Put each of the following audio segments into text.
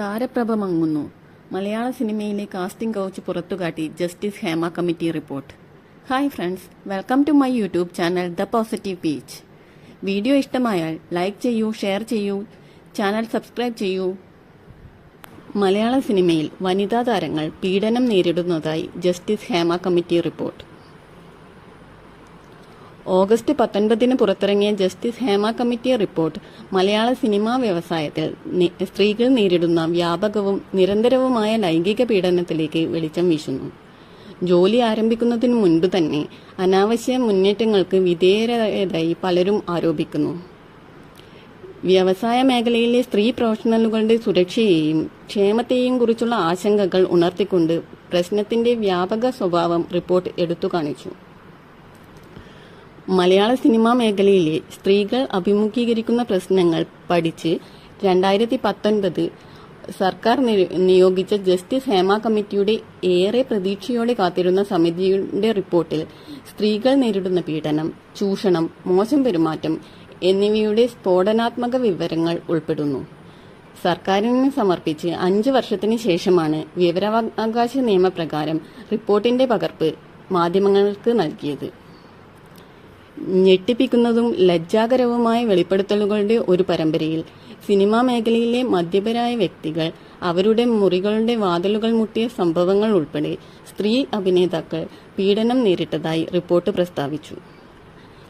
താരപ്രഭ മങ്ങുന്നു മലയാള സിനിമയിലെ casting couch പുറത്തുകാട്ടി justice Hema committee report. Hi friends welcome to my YouTube channel the positive peach. Video ഇഷ്ടമായാൽ like ചെയ്യൂ share ചെയ്യൂ channel subscribe ചെയ്യൂ. മലയാള സിനിമയിൽ വനിതാ താരങ്ങൾ പീഡനം നേരിടുന്നതായി justice Hema committee report. August പത്തൊൻപതിന് പുറത്തിറങ്ങിയ ജസ്റ്റിസ് ഹേമ കമ്മിറ്റി റിപ്പോർട്ട് മലയാള സിനിമാ വ്യവസായത്തിൽ സ്ത്രീകൾ നേരിടുന്ന വ്യാപകവും നിരന്തരവുമായ ലൈംഗിക പീഡനത്തിലേക്ക് വെളിച്ചം വീശുന്നു. ജോലി ആരംഭിക്കുന്നതിന് മുൻപ് തന്നെ അനാവശ്യ മുന്നേറ്റങ്ങൾക്ക് വിധേയരായതായി പലരും ആരോപിക്കുന്നു. വ്യവസായ മേഖലയിലെ സ്ത്രീ പ്രൊഫഷണലുകളുടെ സുരക്ഷയെയും ക്ഷേമത്തെയും കുറിച്ചുള്ള ആശങ്കകൾ ഉണർത്തിക്കൊണ്ട് പ്രശ്നത്തിന്റെ വ്യാപക സ്വഭാവം റിപ്പോർട്ട് എടുത്തു കാണിച്ചു. മലയാള സിനിമാ മേഖലയിലെ സ്ത്രീകൾ അഭിമുഖീകരിക്കുന്ന പ്രശ്നങ്ങൾ പഠിച്ച് രണ്ടായിരത്തി പത്തൊൻപത് സർക്കാർ നിയോഗിച്ച ജസ്റ്റിസ് ഹേമ കമ്മിറ്റിയുടെ ഏറെ പ്രതീക്ഷയോടെ കാത്തിരുന്ന സമിതിയുടെ റിപ്പോർട്ടിൽ സ്ത്രീകൾ നേരിടുന്ന പീഡനം ചൂഷണം മോശം പെരുമാറ്റം എന്നിവയുടെ സ്ഫോടനാത്മക വിവരങ്ങൾ ഉൾപ്പെടുന്നു. സർക്കാരിന് സമർപ്പിച്ച് അഞ്ച് വർഷത്തിന് ശേഷമാണ് വിവരാവകാശ നിയമപ്രകാരം റിപ്പോർട്ടിന്റെ പകർപ്പ് മാധ്യമങ്ങൾക്ക് നൽകിയത്. ഞെട്ടിപ്പിക്കുന്നതും ലജ്ജാകരവുമായ വെളിപ്പെടുത്തലുകളുടെ ഒരു പരമ്പരയിൽ സിനിമാ മേഖലയിലെ മദ്യപരായ വ്യക്തികൾ അവരുടെ മുറികളുടെ വാതിലുകൾ മുട്ടിയ സംഭവങ്ങൾ ഉൾപ്പെടെ സ്ത്രീ അഭിനേതാക്കൾ പീഡനം നേരിട്ടതായി റിപ്പോർട്ട് പ്രസ്താവിച്ചു.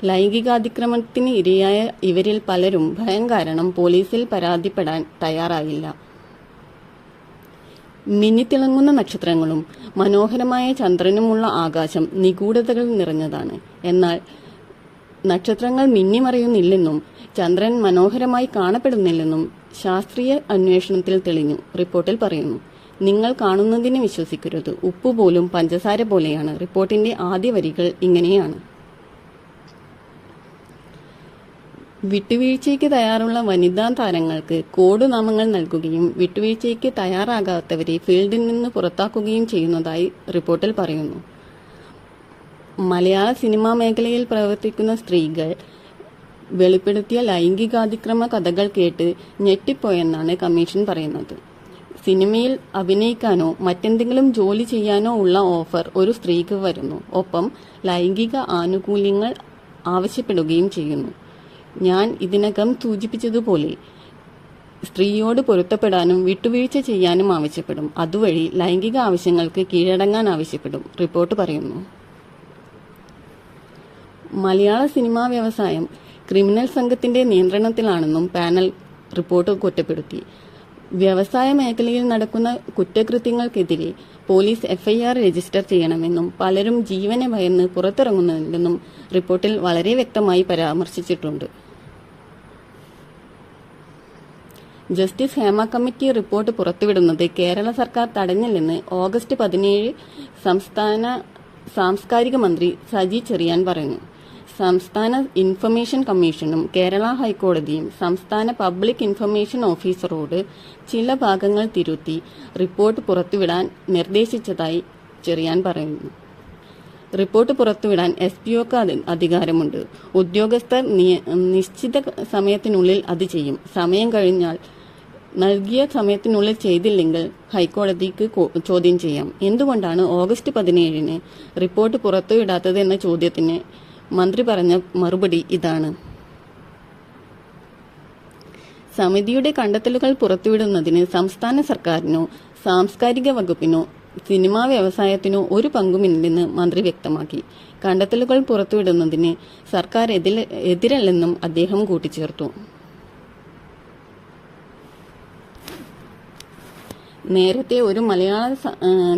ലൈംഗികാതിക്രമണത്തിന് ഇരയായ ഇവരിൽ പലരും ഭയം കാരണം പോലീസിൽ പരാതിപ്പെടാൻ തയ്യാറായില്ല. മിന്നിത്തിളങ്ങുന്ന നക്ഷത്രങ്ങളും മനോഹരമായ ചന്ദ്രനുമുള്ള ആകാശം നിഗൂഢതകൾ നിറഞ്ഞതാണ്. എന്നാൽ നക്ഷത്രങ്ങൾ മിന്നിമറിയുന്നില്ലെന്നും ചന്ദ്രൻ മനോഹരമായി കാണപ്പെടുന്നില്ലെന്നും ശാസ്ത്രീയ അന്വേഷണത്തിൽ തെളിഞ്ഞു. റിപ്പോർട്ടിൽ പറയുന്നു നിങ്ങൾ കാണുന്നതിന് വിശ്വസിക്കരുത്. ഉപ്പ് പോലും പഞ്ചസാര പോലെയാണ്. റിപ്പോർട്ടിന്റെ ആദ്യ വരികൾ ഇങ്ങനെയാണ്. വിട്ടുവീഴ്ചയ്ക്ക് തയ്യാറുള്ള വനിതാ താരങ്ങൾക്ക് കോഡ് നാമങ്ങൾ നൽകുകയും വിട്ടുവീഴ്ചയ്ക്ക് തയ്യാറാകാത്തവരെ ഫീൽഡിൽ നിന്ന് പുറത്താക്കുകയും ചെയ്യുന്നതായി റിപ്പോർട്ടിൽ പറയുന്നു. മലയാള സിനിമാ മേഖലയിൽ പ്രവർത്തിക്കുന്ന സ്ത്രീകൾ വെളിപ്പെടുത്തിയ ലൈംഗികാതിക്രമ കഥകൾ കേട്ട് ഞെട്ടിപ്പോയെന്നാണ് കമ്മീഷൻ പറയുന്നത്. സിനിമയിൽ അഭിനയിക്കാനോ മറ്റെന്തെങ്കിലും ജോലി ചെയ്യാനോ ഉള്ള ഓഫർ ഒരു സ്ത്രീക്ക് വരുന്നു. ഒപ്പം ലൈംഗിക ആനുകൂല്യങ്ങൾ ആവശ്യപ്പെടുകയും ചെയ്യുന്നു. ഞാൻ ഇതിനകം സൂചിപ്പിച്ചതുപോലെ സ്ത്രീയോട് പൊരുത്തപ്പെടാനും വിട്ടുവീഴ്ച ചെയ്യാനും ആവശ്യപ്പെടും. അതുവഴി ലൈംഗിക ആവശ്യങ്ങൾക്ക് കീഴടങ്ങാൻ ആവശ്യപ്പെടും. റിപ്പോർട്ട് പറയുന്നു. മലയാള സിനിമാ വ്യവസായം ക്രിമിനൽ സംഘത്തിന്റെ നിയന്ത്രണത്തിലാണെന്നും പാനൽ റിപ്പോർട്ട് കുറ്റപ്പെടുത്തി. വ്യവസായ മേഖലയിൽ നടക്കുന്ന കുറ്റകൃത്യങ്ങൾക്കെതിരെ പോലീസ് എഫ്ഐആർ രജിസ്റ്റർ ചെയ്യണമെന്നും പലരും ജീവനെ ഭയന്ന് പുറത്തിറങ്ങുന്നില്ലെന്നും റിപ്പോർട്ടിൽ വളരെ വ്യക്തമായി പരാമർശിച്ചിട്ടുണ്ട്. ജസ്റ്റിസ് ഹേമ കമ്മിറ്റി റിപ്പോർട്ട് പുറത്തുവിടുന്നത് കേരള സർക്കാർ തടഞ്ഞില്ലെന്ന് ഓഗസ്റ്റ് പതിനേഴ് സംസ്ഥാന സാംസ്കാരിക മന്ത്രി സജി ചെറിയാൻ പറഞ്ഞു സംസ്ഥാന ഇൻഫർമേഷൻ കമ്മീഷനും കേരള ഹൈക്കോടതിയും സംസ്ഥാന പബ്ലിക് ഇൻഫർമേഷൻ ഓഫീസറോട് ചില ഭാഗങ്ങൾ തിരുത്തി റിപ്പോർട്ട് പുറത്തുവിടാൻ നിർദ്ദേശിച്ചതായി ചെറിയാൻ പറയുന്നു. റിപ്പോർട്ട് പുറത്തുവിടാൻ എസ് പി ഒക്ക് അധികാരമുണ്ട്. ഉദ്യോഗസ്ഥർ നിശ്ചിത സമയത്തിനുള്ളിൽ അത് ചെയ്യും. സമയം കഴിഞ്ഞാൽ നൽകിയ സമയത്തിനുള്ളിൽ ചെയ്തില്ലെങ്കിൽ ഹൈക്കോടതിക്ക് ചോദ്യം ചെയ്യാം. എന്തുകൊണ്ടാണ് ഓഗസ്റ്റ് പതിനേഴിന് റിപ്പോർട്ട് പുറത്തുവിടാത്തത് എന്ന ചോദ്യത്തിന് മന്ത്രി പറഞ്ഞ മറുപടി ഇതാണ്. സമിതിയുടെ കണ്ടെത്തലുകൾ പുറത്തുവിടുന്നതിന് സംസ്ഥാന സർക്കാരിനോ സാംസ്കാരിക വകുപ്പിനോ സിനിമാ വ്യവസായത്തിനോ ഒരു പങ്കുമില്ലെന്ന് മന്ത്രി വ്യക്തമാക്കി. കണ്ടെത്തലുകൾ പുറത്തുവിടുന്നതിന് സർക്കാർ എതിരല്ലെന്നും അദ്ദേഹം കൂട്ടിച്ചേർത്തു. നേരത്തെ ഒരു മലയാള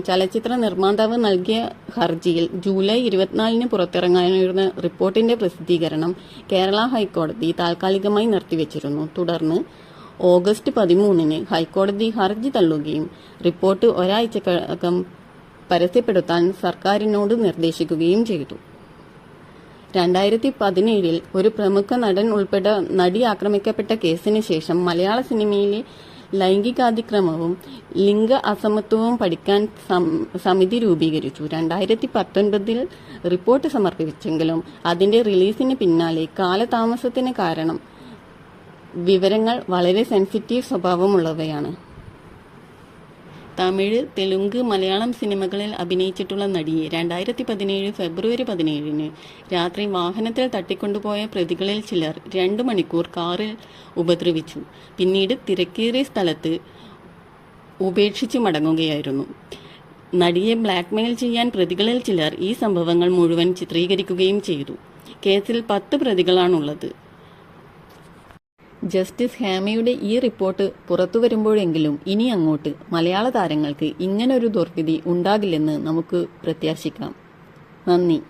ചലച്ചിത്ര നിർമ്മാതാവ് നൽകിയ ഹർജിയിൽ ജൂലൈ ഇരുപത്തിനാലിന് പുറത്തിറങ്ങാനിരുന്ന റിപ്പോർട്ടിന്റെ പ്രസിദ്ധീകരണം കേരള ഹൈക്കോടതി താൽക്കാലികമായി നിർത്തിവച്ചിരുന്നു. തുടർന്ന് ഓഗസ്റ്റ് പതിമൂന്നിന് ഹൈക്കോടതി ഹർജി തള്ളുകയും റിപ്പോർട്ട് ഒരാഴ്ചക്കകം പരസ്യപ്പെടുത്താൻ സർക്കാരിനോട് നിർദ്ദേശിക്കുകയും ചെയ്തു. രണ്ടായിരത്തി പതിനേഴിൽ ഒരു പ്രമുഖ നടൻ ഉൾപ്പെടെ നടി ആക്രമിക്കപ്പെട്ട കേസിന് ശേഷം മലയാള സിനിമയിലെ ലൈംഗികാതിക്രമവും ലിംഗ അസമത്വവും പഠിക്കാൻ സമിതി രൂപീകരിച്ചു. രണ്ടായിരത്തി പത്തൊൻപതിൽ റിപ്പോർട്ട് സമർപ്പിച്ചെങ്കിലും അതിന്റെ റിലീസിന് പിന്നാലെ കാലതാമസത്തിന് കാരണം വിവരങ്ങൾ വളരെ സെൻസിറ്റീവ് സ്വഭാവമുള്ളവയാണ്. തമിഴ് തെലുങ്ക് മലയാളം സിനിമകളിൽ അഭിനയിച്ചിട്ടുള്ള നടിയെ രണ്ടായിരത്തി പതിനേഴ് ഫെബ്രുവരി പതിനേഴിന് രാത്രി വാഹനത്തിൽ തട്ടിക്കൊണ്ടുപോയ പ്രതികളിൽ ചിലർ രണ്ട് മണിക്കൂർ കാറിൽ ഉപദ്രവിച്ചു. പിന്നീട് തിരക്കേറിയ സ്ഥലത്ത് ഉപേക്ഷിച്ച് മടങ്ങുകയായിരുന്നു. നടിയെ ബ്ലാക്ക്മെയിൽ ചെയ്യാൻ പ്രതികളിൽ ചിലർ ഈ സംഭവങ്ങൾ മുഴുവൻ ചിത്രീകരിക്കുകയും ചെയ്തു. കേസിൽ പത്ത് പ്രതികളാണുള്ളത്. ജസ്റ്റിസ് ഹേമയുടെ ഈ റിപ്പോർട്ട് പുറത്തു വരുമ്പോഴെങ്കിലും ഇനി അങ്ങോട്ട് മലയാള താരങ്ങൾക്ക് ഇങ്ങനൊരു ദുർഗതി ഉണ്ടാകില്ലെന്ന് നമുക്ക് പ്രത്യാശിക്കാം. നന്ദി.